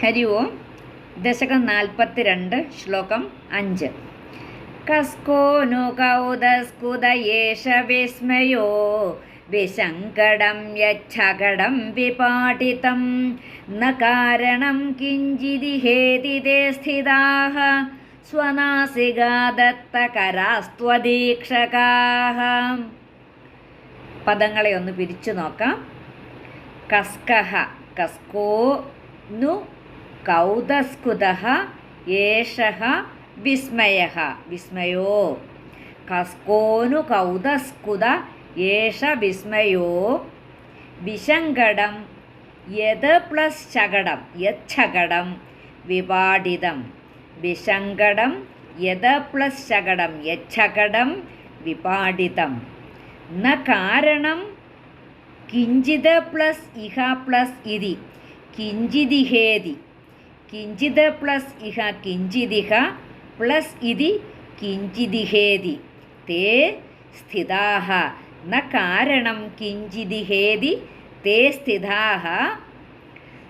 ഹരി ഓം. ദശകം നാൽപ്പത്തിരണ്ട് ശ്ലോകം അഞ്ച്. കസ്കോ നു കൗതസ്കുതയേഷ വിശങ്കടം യച്ഛകടം വിപാടിതം ന കാരണം കിഞ്ചിദിഹേതി തേ സ്ഥിതാः സ്വനാസികാദത്തകരാസ്ത്വദീക്ഷകാः പദങ്ങളെ ഒന്ന് പിരിച്ചു നോക്കാം. കസ്കഹ കസ്കോ നു കൗതസ്കുതഃ ഏഷഃ വിസ്മയഃ. വിസ്മയോ. കസ്കോനു കൗതസ്കുത ഏഷ വിസ്മയോ. വിശങ്കടം യത് പ്ലസ് ചകടം യച്ഛകടം വിപാടിതം വിശങ്കടം യത് പ്ലസ് ശകടം യച്ഛകടം വിപാടിതം ന കാരണം കിഞ്ചിത് പ്ലസ് ഇഹ പ്ലസ് ഇതി കിഞ്ചിതിഹേതി. കിഞ്ചിത് പ്ലസ് ഇഹ കിഞ്ചിതിഹ പ്ലസ് ഇതി കിഞ്ചിതിഹേതി. തേ സ്ഥിതാഹ. ന കാരണം കിഞ്ചിതിഹേതി. തേ സ്ഥിതാഹ.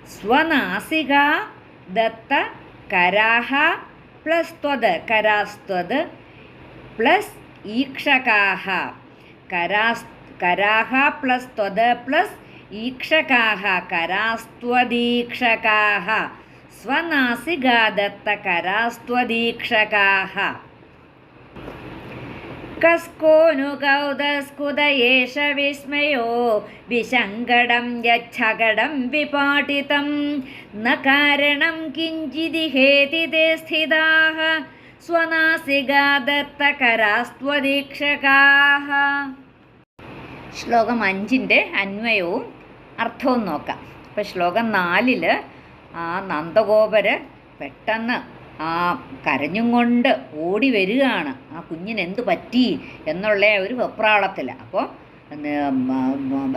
സ്വനാസിക ദത്ത കരാഹ പ്ലസ് ത്വത് കരാസ്ത്വത് പ്ലസ് ഈക്ഷകാഹ. കരാസ് കരാഹ പ്ലസ് ത്വത് പ്ലസ് ഈക്ഷകാഹ. കരാസ്ത്വദീക്ഷകാः സ്വനാസികാദത്ത കരാസ്ത്വദീക്ഷകാः കസ്കോനു കൗതസ്കുത ഏഷ വിസ്മയോ വിശങ്കടം യച്ഛകടം വിപാടിതം ന കാരണം കിഞ്ചിദിഹേതി തേ സ്ഥിതാः സ്വനാസികാദത്തകരാസ്ത്വദീക്ഷകാഹ ശ്ലോകം അഞ്ചിന്റെ അന്വയവും അർത്ഥവും നോക്കാം. ഇപ്പം ശ്ലോകം നാലിൽ ആ നന്ദഗോപര് പെട്ടെന്ന് ആ കരഞ്ഞും കൊണ്ട് ഓടി വരികയാണ്. ആ കുഞ്ഞിന് എന്ത് പറ്റി എന്നുള്ള ഒരു വെപ്രാളത്തിൽ. അപ്പോൾ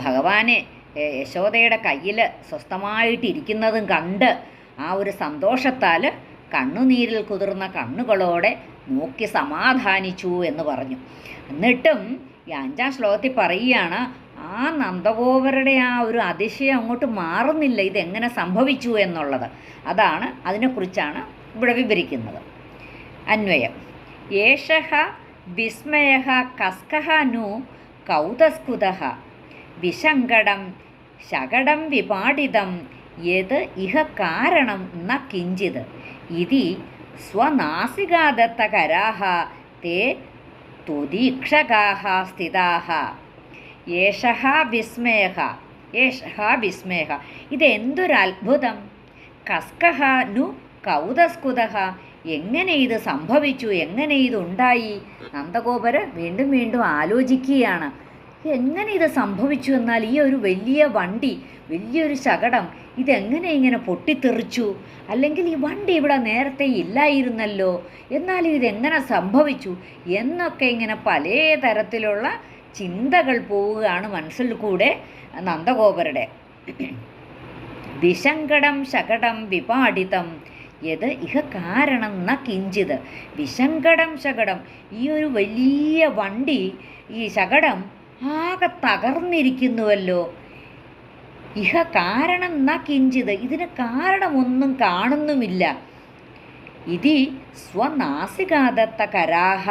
ഭഗവാനെ യശോദയുടെ കയ്യിൽ സ്വസ്ഥമായിട്ടിരിക്കുന്നതും കണ്ട് ആ ഒരു സന്തോഷത്താൽ കണ്ണുനീരിൽ കുതിർന്ന കണ്ണുകളോടെ നോക്കി സമാധാനിച്ചു എന്ന് പറഞ്ഞു. എന്നിട്ടും ഈ അഞ്ചാം ശ്ലോകത്തിൽ പറയുകയാണ് ആ നന്ദഗോപരുടെ ആ ഒരു അതിശയം അങ്ങോട്ട് മാറുന്നില്ല. ഇതെങ്ങനെ സംഭവിച്ചു എന്നുള്ളത്. അതാണ് അതിനെക്കുറിച്ചാണ് ഇവിടെ വിവരിക്കുന്നത്. അന്വയം. ഏഷഹ വിസ്മയ കസ്കഹ നു കൗതസ്കുത വിശങ്കടം ശകടം വിപാടിതം യത് ഇഹ കാരണം ന കിഞ്ചിത്. ഇതി സ്വനാസികാദത്തകരാः തേ തുതീക്ഷകാഹ സ്ഥിതാः ഏഷഃ വിസ്മയഃ ഏഷഃ വിസ്മയഹ. ഇതെന്തൊരത്ഭുതം? കസ്കഹ നു കൗതസ്കുതഹ. എങ്ങനെ ഇത് സംഭവിച്ചു? എങ്ങനെ ഇതുണ്ടായി? നന്ദഗോപര് വീണ്ടും വീണ്ടും ആലോചിക്കുകയാണ്. എങ്ങനെ ഇത് സംഭവിച്ചു എന്നാൽ ഈ ഒരു വലിയ വണ്ടി വലിയൊരു ശകടം ഇതെങ്ങനെ ഇങ്ങനെ പൊട്ടിത്തെറിച്ചു? അല്ലെങ്കിൽ ഈ വണ്ടി ഇവിടെ നേരത്തെ ഇല്ലായിരുന്നല്ലോ? എന്നാലും ഇതെങ്ങനെ സംഭവിച്ചു? എന്നൊക്കെ ഇങ്ങനെ പല തരത്തിലുള്ള ചിന്തകൾ പോവുകയാണ് മനസ്സിൽ കൂടെ നന്ദഗോപരുടെ. വിശങ്കടം ശകടം വിപാടിതം യത് ഇഹ കാരണം ന കിഞ്ചിത്. വിശങ്കടം ശകടം ഈ ഒരു വലിയ വണ്ടി ഈ ശകടം ആകെ തകർന്നിരിക്കുന്നുവല്ലോ. ഇഹ കാരണം ന കിഞ്ചിത് ഇതിന് കാരണമൊന്നും കാണുന്നുമില്ല. ഇതി സ്വനാസികാദത്ത കരാഹ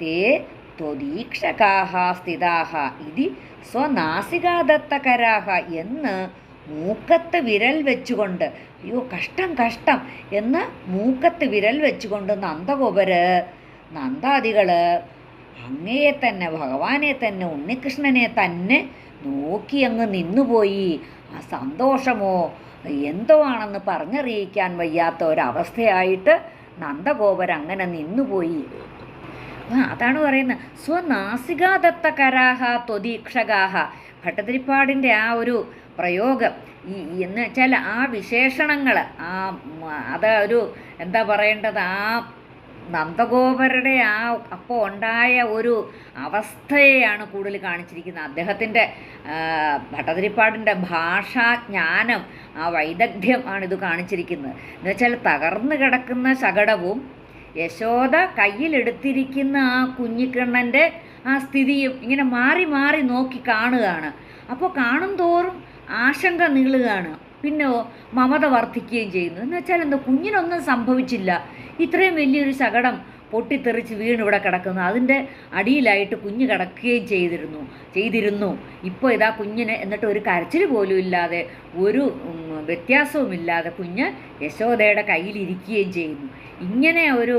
തേ ത്വദീക്ഷകാഹ സ്ഥിതാഹ ഇതി സ്വനാസികാദത്തകരാഹ എന്ന് മൂക്കത്ത് വിരൽ വെച്ചുകൊണ്ട് അയ്യോ കഷ്ടം കഷ്ടം എന്ന് മൂക്കത്ത് വിരൽ വെച്ചുകൊണ്ട് നന്ദഗോപര് നന്ദാദികൾ അങ്ങയെ തന്നെ ഭഗവാനെ തന്നെ ഉണ്ണികൃഷ്ണനെ തന്നെ നോക്കി അങ്ങ് നിന്നുപോയി. ആ സന്തോഷമോ എന്തോ ആണെന്ന് പറഞ്ഞറിയിക്കാൻ വയ്യാത്ത ഒരവസ്ഥയായിട്ട് നന്ദഗോപർ അങ്ങനെ നിന്നുപോയി. അതാണ് പറയുന്നത് സ്വനാസികാദത്ത കരാഹ ത്വദീക്ഷകാഹ. ഭട്ടതിരിപ്പാടിന്റെ ആ ഒരു പ്രയോഗം ഈ എന്ന് വെച്ചാൽ ആ വിശേഷണങ്ങൾ ആ അത് ഒരു എന്താ പറയേണ്ടത് ആ നന്ദഗോപരുടെ ആ അപ്പോൾ ഉണ്ടായ ഒരു അവസ്ഥയെയാണ് കൂടുതൽ കാണിച്ചിരിക്കുന്നത്. അദ്ദേഹത്തിന്റെ ഭട്ടതിരിപ്പാടിന്റെ ഭാഷാജ്ഞാനം ആ വൈദഗ്ധ്യം ആണ് ഇത് കാണിച്ചിരിക്കുന്നത്. എന്ന് വെച്ചാൽ തകർന്നു കിടക്കുന്ന ശകടവും യശോദ കയ്യിലെടുത്തിരിക്കുന്ന ആ കുഞ്ഞിക്കണ്ണന്റെ ആ സ്ഥിതിയും ഇങ്ങനെ മാറി മാറി നോക്കി കാണുകയാണ്. അപ്പോൾ കാണും തോറും ആശങ്ക നീളുകയാണ്. പിന്നെ മമത വർദ്ധിക്കുകയും ചെയ്യുന്നു. എന്ന് വെച്ചാൽ എന്താ കുഞ്ഞിനൊന്നും സംഭവിച്ചില്ല. ഇത്രയും വലിയൊരു ശകടം പൊട്ടിത്തെറിച്ച് വീണ് ഇവിടെ കിടക്കുന്നു. അതിന്റെ അടിയിലായിട്ട് കുഞ്ഞ് കിടക്കുകയും ചെയ്തിരുന്നു. ചെയ്തിരുന്നു. ഇപ്പോൾ ഇതാ കുഞ്ഞിന് എന്നിട്ട് ഒരു കരച്ചിൽ പോലും ഇല്ലാതെ ഒരു വ്യത്യാസവും വ്യത്യാസവുമില്ലാതെ കുഞ്ഞ് യശോദയുടെ കയ്യിലിരിക്കുകയും ചെയ്യുന്നു. ഇങ്ങനെ ഒരു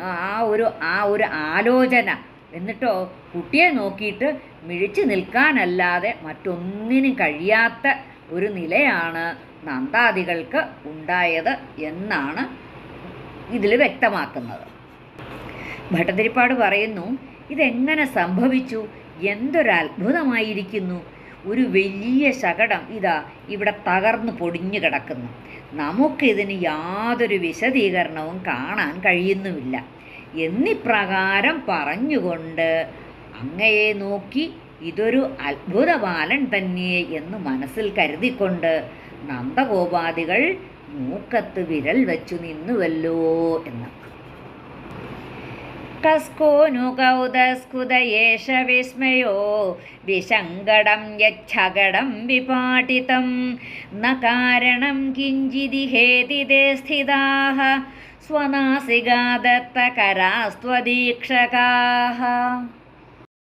ആ ഒരു ആ ഒരു ആലോചന എന്നിട്ടോ കുട്ടിയെ നോക്കിയിട്ട് മിഴിച്ചു നിൽക്കാനല്ലാതെ മറ്റൊന്നിനും കഴിയാത്ത ഒരു നിലയാണ് നന്ദാദികൾക്ക് ഉണ്ടായത് എന്നാണ് ഇതിൽ വ്യക്തമാക്കുന്നത്. ഭട്ടതിരിപ്പാട് പറയുന്നു ഇതെങ്ങനെ സംഭവിച്ചു? എന്തൊരു അത്ഭുതമായിരിക്കുന്നു ഒരു വലിയ ശകടം ഇതാ ഇവിടെ തകർന്നു പൊടിഞ്ഞു കിടക്കുന്നു. നമുക്കിതിന് യാതൊരു വിശദീകരണവും കാണാൻ കഴിയുന്നുമില്ല. എന്നിപ്രകാരം പറഞ്ഞുകൊണ്ട് അങ്ങയെ നോക്കി ഇതൊരു അത്ഭുത ബാലൻ തന്നെ എന്ന് മനസ്സിൽ കരുതിക്കൊണ്ട് നന്ദഗോപാദികൾ മൂക്കത്ത് വിരൽ വച്ചു നിന്നുവല്ലോ എന്ന്. കസ്കോനു കൗതസ്കുതയേഷ വിസ്മയോ വിശങ്കടം യച്ഛകടം വിപാട്ടിതം ന കാരണം കിഞ്ചിദിഹേതിതെ സ്ഥിതാः സ്വനാസികാദത്തകരാസ്ത്വദീക്ഷകാः